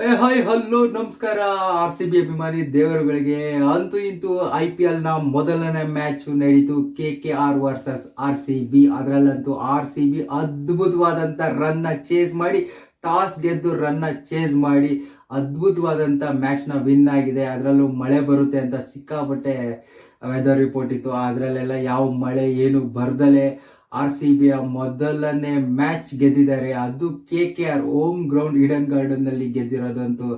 ಹೇ hi hello ನಮಸ್ಕಾರ, R C B ಅಭಿಮಾನಿ ದೇವರುಗಳಿಗೆ. ಅಂತೂ ಇಂತೂ ಐ ಪಿ ಎಲ್ನ ಮೊದಲನೇ ಮ್ಯಾಚ್ ನಡೀತು. K K R versus R C B. ಅದರಲ್ಲಂತೂ R C B ಅದ್ಭುತವಾದಂತ ರನ್ನ ಚೇಸ್ ಮಾಡಿ, ಟಾಸ್ ಗೆದ್ದು ರನ್ನ ಚೇಸ್ ಮಾಡಿ ಅದ್ಭುತವಾದಂತ ಮ್ಯಾಚ್ನ ವಿನ್ ಆಗಿದೆ. ಅದರಲ್ಲೂ ಮಳೆ ಬರುತ್ತೆ ಅಂತ ಸಿಕ್ಕಾಪಟ್ಟೆ ವೆದರ್ ರಿಪೋರ್ಟ್ ಇತ್ತು. ಅದರಲ್ಲೆಲ್ಲ ಯಾವ ಮಳೆ, ಏನು ಬರ್ದಲೆ ಆರ್ ಸಿ ಬಿಯ ಮೊದಲನೇ ಮ್ಯಾಚ್ ಗೆದ್ದಿದ್ದಾರೆ. ಅದು K K R home ground Eden ಗಾರ್ಡನ್ನಲ್ಲಿ ಗೆದ್ದಿರೋದಂತೂ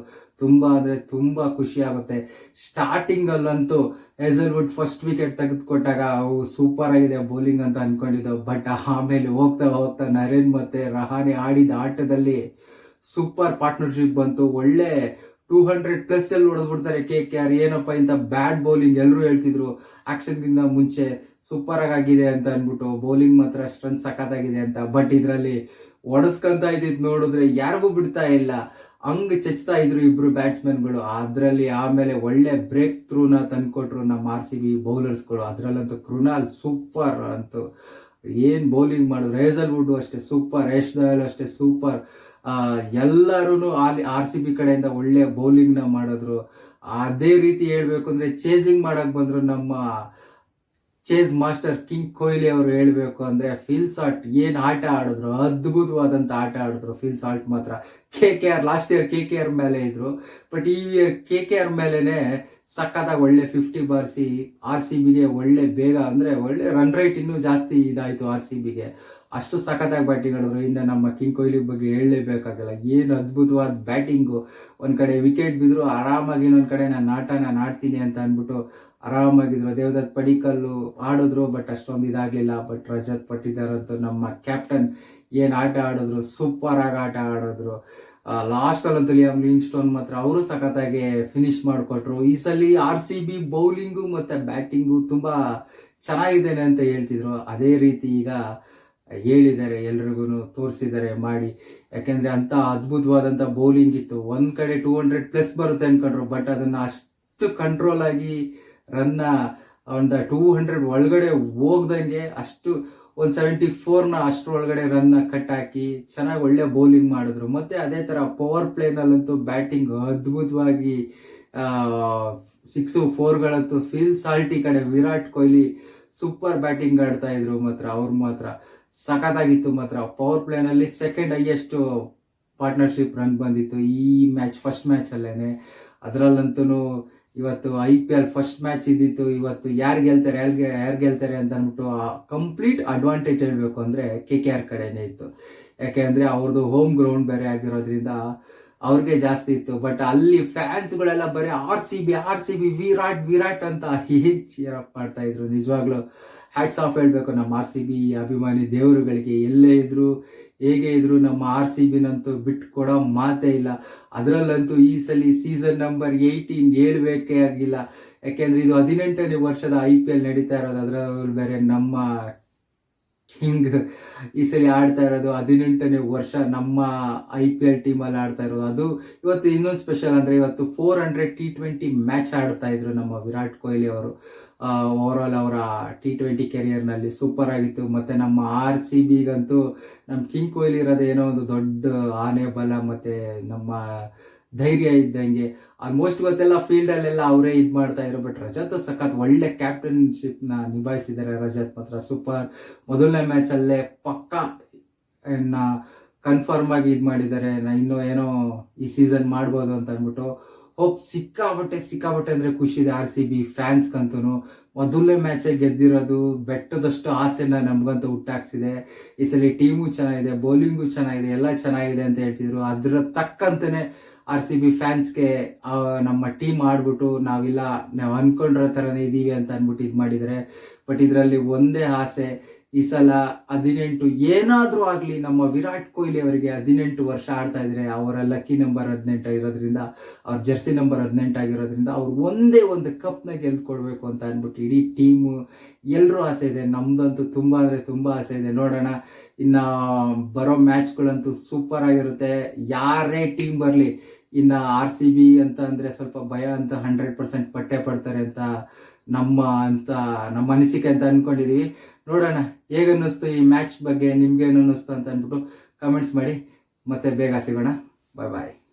ತುಂಬಾ ಅಂದರೆ ತುಂಬಾ ಖುಷಿ ಆಗುತ್ತೆ. ಸ್ಟಾರ್ಟಿಂಗ್ ಅಲ್ಲಂತೂ ಹೆಸಲ್ವುಡ್ ಫಸ್ಟ್ ವಿಕೆಟ್ ತೆಗೆದುಕೊಟ್ಟಾಗ ಅವು ಸೂಪರ್ ಆಗಿದೆ ಬೌಲಿಂಗ್ ಅಂತ ಅನ್ಕೊಂಡಿದ್ದು. ಬಟ್ ಆಮೇಲೆ ಹೋಗ್ತಾ ಹೋಗ್ತಾ ನರೇನ್ ಮತ್ತೆ ರಹಾನೆ ಆಡಿದ ಆಟದಲ್ಲಿ ಸೂಪರ್ ಪಾರ್ಟ್ನರ್ಶಿಪ್ ಬಂತು. ಒಳ್ಳೆ ಟೂ ಹಂಡ್ರೆಡ್ ಪ್ಲಸ್ ಎಲ್ಲಿ ಹೊಡೆದ್ಬಿಡ್ತಾರೆ ಕೆ ಕೆ ಆರ್ ಏನಪ್ಪ ಇಂಥ ಬ್ಯಾಡ್ ಬೌಲಿಂಗ್ ಎಲ್ಲರೂ ಹೇಳ್ತಿದ್ರು. ಆ್ಯಕ್ಷನ್ಗಿಂತ ಮುಂಚೆ ಸೂಪರ್ ಆಗಿದೆ ಅಂತ ಅಂದ್ಬಿಟ್ಟು ಬೌಲಿಂಗ್ ಮಾತ್ರ ಸ್ಟ್ರೆಂತ್ ಸಖತ್ತಾಗಿದೆ ಅಂತ. ಬಟ್ ಇದರಲ್ಲಿ ಒಡಸ್ಕೊಂತ ಇದ್ದಿದ್ದು ನೋಡಿದ್ರೆ ಯಾರಿಗೂ ಬಿಡ್ತಾ ಇಲ್ಲ. ಹಂಗೆ ಚಚ್ತಾ ಇದ್ರು ಇಬ್ರು ಬ್ಯಾಟ್ಸ್ಮನ್ಗಳು ಅದರಲ್ಲಿ ಆಮೇಲೆ ಒಳ್ಳೆ ಬ್ರೇಕ್ ಥ್ರೂನ ತಂದ್ಕೊಟ್ರು ನಮ್ಮ ಆರ್ ಸಿ ಬಿ ಬೌಲರ್ಸ್ಗಳು ಅದರಲ್ಲಂತೂ ಕೃಣಾಲ್ ಸೂಪರ್ ಅಂತೂ. ಏನ್ ಬೌಲಿಂಗ್ ಮಾಡಿದ್ರು. ರೇಸಲ್ ವುಡ್ ಅಷ್ಟೇ ಸೂಪರ್ ಯಶ್ ದಯಲ್ ಅಷ್ಟೇ ಸೂಪರ್. ಎಲ್ಲರೂ ಅಲ್ಲಿ ಆರ್ ಸಿ ಬಿ ಕಡೆಯಿಂದ ಒಳ್ಳೆ ಬೌಲಿಂಗ್ನ ಮಾಡಿದ್ರು. ಅದೇ ರೀತಿ ಹೇಳಬೇಕು ಅಂದ್ರೆ ಚೇಸಿಂಗ್ ಮಾಡೋಕ್ಕೆ ಬಂದ್ರು ನಮ್ಮ ಚೇಸ್ ಮಾಸ್ಟರ್ ಕಿಂಗ್ ಕೊಹ್ಲಿ ಅವರು ಹೇಳಬೇಕು ಅಂದ್ರೆ ಫಿಲ್ ಸಾಲ್ಟ್ ಏನು ಆಟ ಆಡಿದ್ರು, ಅದ್ಭುತವಾದಂತ ಆಟ ಆಡಿದ್ರು ಫಿಲ್ ಸಾಲ್ಟ್ ಮಾತ್ರ. K K R last year K K R ಮೇಲೆ ಇದ್ರು. ಬಟ್ ಈ ಕೆ ಕೆ ಆರ್ ಮೇಲೇ ಸಖತ್ತಾಗಿ ಒಳ್ಳೆ ಫಿಫ್ಟಿ ಬಾರಿಸಿ ಆರ್ ಸಿ ಬಿಗೆ ಒಳ್ಳೆ ಬೇಗ ಅಂದ್ರೆ ಒಳ್ಳೆ ರನ್ ರೇಟ್ ಇನ್ನೂ ಜಾಸ್ತಿ ಇದಾಯಿತು ಆರ್ ಸಿ ಬಿಗೆ ಅಷ್ಟು ಸಖತ್ತಾಗಿ ಬ್ಯಾಟಿಂಗ್ ಆಡಿದ್ರು. ಇನ್ನು ನಮ್ಮ ಕಿಂಗ್ ಕೊಹ್ಲಿ ಬಗ್ಗೆ ಹೇಳಲೇಬೇಕಾಗಲ್ಲ. ಏನು ಅದ್ಭುತವಾದ ಬ್ಯಾಟಿಂಗು ಒಂದು ಕಡೆ ವಿಕೆಟ್ ಬಿದ್ರು, ಆರಾಮಾಗಿ ಇನ್ನೊಂದ್ ಕಡೆ ನಾನು ಆಟ ನಾನು ಆಡ್ತೀನಿ ಅಂತ ಅಂದ್ಬಿಟ್ಟು ಆರಾಮಾಗಿದ್ರು ದೇವದತ್ ಪಡಿಕಲ್ಲು ಆಡಿದ್ರು ಬಟ್ ಅಷ್ಟೊಂದು ಇದಾಗಲಿಲ್ಲ. ಬಟ್ ರಜತ್ ಪಟ್ಟಿದಾರ್ ಅಂತೂ ನಮ್ಮ ಕ್ಯಾಪ್ಟನ್ ಏನು ಆಟ ಆಡಿದ್ರು ಸೂಪರ್ ಆಗಿ ಆಟ ಆಡಿದ್ರು. ಲಾಸ್ಟ್ ಅಲ್ಲಂತೂ ಲಿಯಾಮ್ ಲೀನ್ ಸ್ಟೋನ್ ಮಾತ್ರ, ಅವರು ಸಖತ್ತಾಗಿ ಫಿನಿಶ್ ಮಾಡಿಕೊಟ್ರು. ಈ ಸಲ ಆರ್ ಸಿ ಬಿ ಬೌಲಿಂಗು ಮತ್ತು ಬ್ಯಾಟಿಂಗು ತುಂಬ ಚೆನ್ನಾಗಿದ್ದೇನೆ ಅಂತ ಹೇಳ್ತಿದ್ರು. ಅದೇ ರೀತಿ ಈಗ ಹೇಳಿದ್ದಾರೆ ಎಲ್ರಿಗೂ ತೋರಿಸಿದ್ದಾರೆ ಮಾಡಿ. ಯಾಕೆಂದರೆ ಅಂಥ ಅದ್ಭುತವಾದಂಥ ಬೌಲಿಂಗ್ ಇತ್ತು. ಒಂದು ಕಡೆ ಟೂ ಹಂಡ್ರೆಡ್ ಪ್ಲಸ್ ಬರುತ್ತೆ ಅಂದ್ಕೊಂಡ್ರು ಬಟ್ ಅದನ್ನು ಅಷ್ಟು ಕಂಟ್ರೋಲ್ ಆಗಿ ರನ್ನ ಒಂದು ಟೂ ಹಂಡ್ರೆಡ್ ಒಳಗಡೆ ಹೋಗ್ದಂಗೆ ಅಷ್ಟು ಒಂದು ಸೆವೆಂಟಿ ಫೋರ್ನ ಅಷ್ಟು ಒಳಗಡೆ ರನ್ನ ಕಟ್ ಹಾಕಿ ಚೆನ್ನಾಗಿ ಒಳ್ಳೆ ಬೌಲಿಂಗ್ ಮಾಡಿದ್ರು. ಮತ್ತು ಅದೇ ಥರ ಪವರ್ ಪ್ಲೇನಲ್ಲಂತೂ ಬ್ಯಾಟಿಂಗ್ ಅದ್ಭುತವಾಗಿ ಸಿಕ್ಸು ಫೋರ್ಗಳಂತೂ ಫಿಲ್ ಸಾಲ್ಟಿ ಕಡೆ ವಿರಾಟ್ ಕೊಹ್ಲಿ ಸೂಪರ್ ಬ್ಯಾಟಿಂಗ್ ಆಡ್ತಾ ಇದ್ರು ಮಾತ್ರ, ಅವ್ರು ಮಾತ್ರ. ಸಖತ್ತಾಗಿತ್ತು ಮಾತ್ರ. ಪವರ್ ಪ್ಲೇನಲ್ಲಿ ಸೆಕೆಂಡ್ ಹೈಯೆಸ್ಟು ಪಾರ್ಟ್ನರ್ಶಿಪ್ ರನ್ ಬಂದಿತ್ತು ಈ ಮ್ಯಾಚ್ ಫಸ್ಟ್ ಮ್ಯಾಚಲ್ಲೇ ಅದರಲ್ಲಂತೂ ಇವತ್ತು I P L first match ಇದ್ದಿತ್ತು. ಇವತ್ತು ಯಾರು ಗೆಲ್ತಾರೆ ಯಾರಿಗೆ ಯಾರು ಗೆಲ್ತಾರೆ ಅಂತ ಅಂದ್ಬಿಟ್ಟು ಕಂಪ್ಲೀಟ್ ಅಡ್ವಾಂಟೇಜ್ ಹೇಳಬೇಕು ಅಂದರೆ ಕೆ ಕೆ ಆರ್ ಕಡೆಯೇ ಇತ್ತು. ಯಾಕೆ ಅಂದರೆ ಅವ್ರದ್ದು ಹೋಮ್ ಗ್ರೌಂಡ್ ಬೇರೆ ಆಗಿರೋದ್ರಿಂದ ಅವ್ರಿಗೆ ಜಾಸ್ತಿ ಇತ್ತು. ಬಟ್ ಅಲ್ಲಿ ಫ್ಯಾನ್ಸ್ಗಳೆಲ್ಲ ಬರೀ R C B R C B Virat Virat ಅಂತ ಚೀರ್ ಅಪ್ ಮಾಡ್ತಾ ಇದ್ರು. ನಿಜವಾಗ್ಲೂ ಹ್ಯಾಟ್ಸ್ ಆಫ್ ಹೇಳಬೇಕು ನಮ್ಮ ಆರ್ ಸಿ ಬಿ ಅಭಿಮಾನಿ ದೇವರುಗಳಿಗೆ. ಎಲ್ಲೇ ಇದ್ರು, ಹೇಗೆ ಇದ್ರು ನಮ್ಮ ಆರ್ ಸಿ ಬಿನಂತೂ ಬಿಟ್ಟು ಕೊಡೋ ಮಾತೇ ಇಲ್ಲ. ಅದರಲ್ಲಂತೂ ಈ ಸಲ ಸೀಸನ್ ನಂಬರ್ ಏಯ್ಟೀನ್ ಹೇಳ್ಬೇಕೇ ಆಗಿಲ್ಲ. ಯಾಕೆಂದ್ರೆ ಇದು ಹದಿನೆಂಟನೇ ವರ್ಷದ ಐ ಪಿ ಎಲ್ ನಡೀತಾ ಇರೋದು, ಅದರಲ್ಲಿ ಬೇರೆ ನಮ್ಮ ಕಿಂಗ್ ಈ ಸಲ ಆಡ್ತಾ ಇರೋದು ಹದಿನೆಂಟನೇ ವರ್ಷ ನಮ್ಮ ಐ ಪಿ ಎಲ್ ಟೀಮಲ್ಲಿ ಆಡ್ತಾ ಇರೋದು. ಅದು ಇವತ್ತು ಇನ್ನೊಂದು ಸ್ಪೆಷಲ್ ಅಂದರೆ ಇವತ್ತು four hundred T twenty match ಆಡ್ತಾ ಇದ್ರು ನಮ್ಮ ವಿರಾಟ್ ಕೊಹ್ಲಿ ಅವರು. ಓವರ್ ಆಲ್ ಅವರ ಟಿ ಟ್ವೆಂಟಿ ಕೆರಿಯರ್ನಲ್ಲಿ ಸೂಪರ್ ಆಗಿತ್ತು. ಮತ್ತು ನಮ್ಮ ಆರ್ ಸಿ ಬಿಗಂತೂ ನಮ್ಮ ಕಿಂಗ್ ಕೊಹ್ಲಿ ಇರೋದು ಏನೋ ಒಂದು ದೊಡ್ಡ ಆನೆ ಬಲ, ಮತ್ತು ನಮ್ಮ ಧೈರ್ಯ ಇದ್ದಂಗೆ. ಆಲ್ಮೋಸ್ಟ್ ಇವತ್ತೆಲ್ಲ ಫೀಲ್ಡಲ್ಲೆಲ್ಲ ಅವರೇ ಇದು ಮಾಡ್ತಾ ಇರೋ ಬಟ್ ರಜತ್ ಸಖತ್ ಒಳ್ಳೆ ಕ್ಯಾಪ್ಟನ್ಶಿಪ್ನ ನಿಭಾಯಿಸಿದ್ದಾರೆ. ರಜತ್ ಮಾತ್ರ ಸೂಪರ್ ಮೊದಲನೇ ಮ್ಯಾಚಲ್ಲೇ ಪಕ್ಕ ಕನ್ಫರ್ಮ್ ಆಗಿ ಇದು ಮಾಡಿದ್ದಾರೆ. ನಾ ಇನ್ನೂ ಏನೋ ಈ ಸೀಸನ್ ಮಾಡ್ಬೋದು ಅಂತ ಅಂದ್ಬಿಟ್ಟು ಹೋಪ್ ಸಿಕ್ಕಾಬಟ್ಟೆ ಸಿಕ್ಕಾಬಟ್ಟೆ ಅಂದರೆ ಖುಷಿ ಇದೆ ಆರ್ ಸಿ ಬಿ ಫ್ಯಾನ್ಸ್ಗಂತೂ ಮೊದಲನೇ ಮ್ಯಾಚೇ ಗೆದ್ದಿರೋದು ಬೆಟ್ಟದಷ್ಟು ಆಸೆನ ನಮ್ಗಂತೂ ಹುಟ್ಟಾಕ್ಸಿದೆ. ಈ ಸಲ ಟೀಮು ಚೆನ್ನಾಗಿದೆ ಬೌಲಿಂಗು ಚೆನ್ನಾಗಿದೆ, ಎಲ್ಲ ಚೆನ್ನಾಗಿದೆ ಅಂತ ಹೇಳ್ತಿದ್ರು. ಅದರ ತಕ್ಕಂತಾನೆ ಆರ್ ಸಿ ಬಿ ಫ್ಯಾನ್ಸ್ಗೆ ನಮ್ಮ ಟೀಮ್ ಆಡ್ಬಿಟ್ಟು ನಾವಿಲ್ಲ, ನಾವು ಅನ್ಕೊಂಡಿರೋ ಥರನೇ ಇದ್ದೀವಿ ಅಂತ ಅಂದ್ಬಿಟ್ಟು ಇದು ಮಾಡಿದರೆ ಬಟ್ ಇದರಲ್ಲಿ ಒಂದೇ ಆಸೆ ಈ ಸಲ ಹದಿನೆಂಟು ಏನಾದರೂ ಆಗಲಿ ನಮ್ಮ ವಿರಾಟ್ ಕೊಹ್ಲಿ ಅವರಿಗೆ ಹದಿನೆಂಟು ವರ್ಷ ಆಡ್ತಾ ಇದ್ರೆ, ಅವರ ಲಕ್ಕಿ ನಂಬರ್ ಹದಿನೆಂಟು ಇರೋದ್ರಿಂದ ಅವ್ರ ಜರ್ಸಿ ನಂಬರ್ ಹದಿನೆಂಟು ಆಗಿರೋದ್ರಿಂದ ಅವ್ರು ಒಂದೇ ಒಂದು ಕಪ್ನ ಗೆಲ್ಕೊಡ್ಬೇಕು ಅಂತ ಅಂದ್ಬಿಟ್ಟು ಇಡೀ ಟೀಮು ಎಲ್ಲರೂ ಆಸೆ ಇದೆ. ನಮ್ದಂತೂ ತುಂಬ ಅಂದರೆ ತುಂಬ ಆಸೆ ಇದೆ. ನೋಡೋಣ, ಇನ್ನು ಬರೋ ಮ್ಯಾಚ್ಗಳಂತೂ ಸೂಪರ್ ಆಗಿರುತ್ತೆ. ಯಾರೇ ಟೀಮ್ ಬರಲಿ, ಇನ್ನು ಆರ್ ಸಿ ಬಿ ಅಂತ ಅಂದರೆ ಸ್ವಲ್ಪ ಭಯ ಅಂತ ಹಂಡ್ರೆಡ್ ಪರ್ಸೆಂಟ್ ಪಟ್ಟೆ ಪಡ್ತಾರೆ ಅಂತ ನಮ್ಮ ಅಂತ, ನಮ್ಮ ಅನಿಸಿಕೆ ಅಂತ ಅಂದ್ಕೊಂಡಿದ್ದೀವಿ ನೋಡೋಣ ಹೇಗೆ ಅನ್ನಿಸ್ತು ಈ ಮ್ಯಾಚ್ ಬಗ್ಗೆ ನಿಮ್ಗೇನು ಅನ್ನಿಸ್ತು ಅಂತ ಅಂದ್ಬಿಟ್ಟು ಕಮೆಂಟ್ಸ್ ಮಾಡಿ. ಮತ್ತೆ ಬೇಗ ಸಿಗೋಣ. ಬಾಯ್ ಬಾಯ್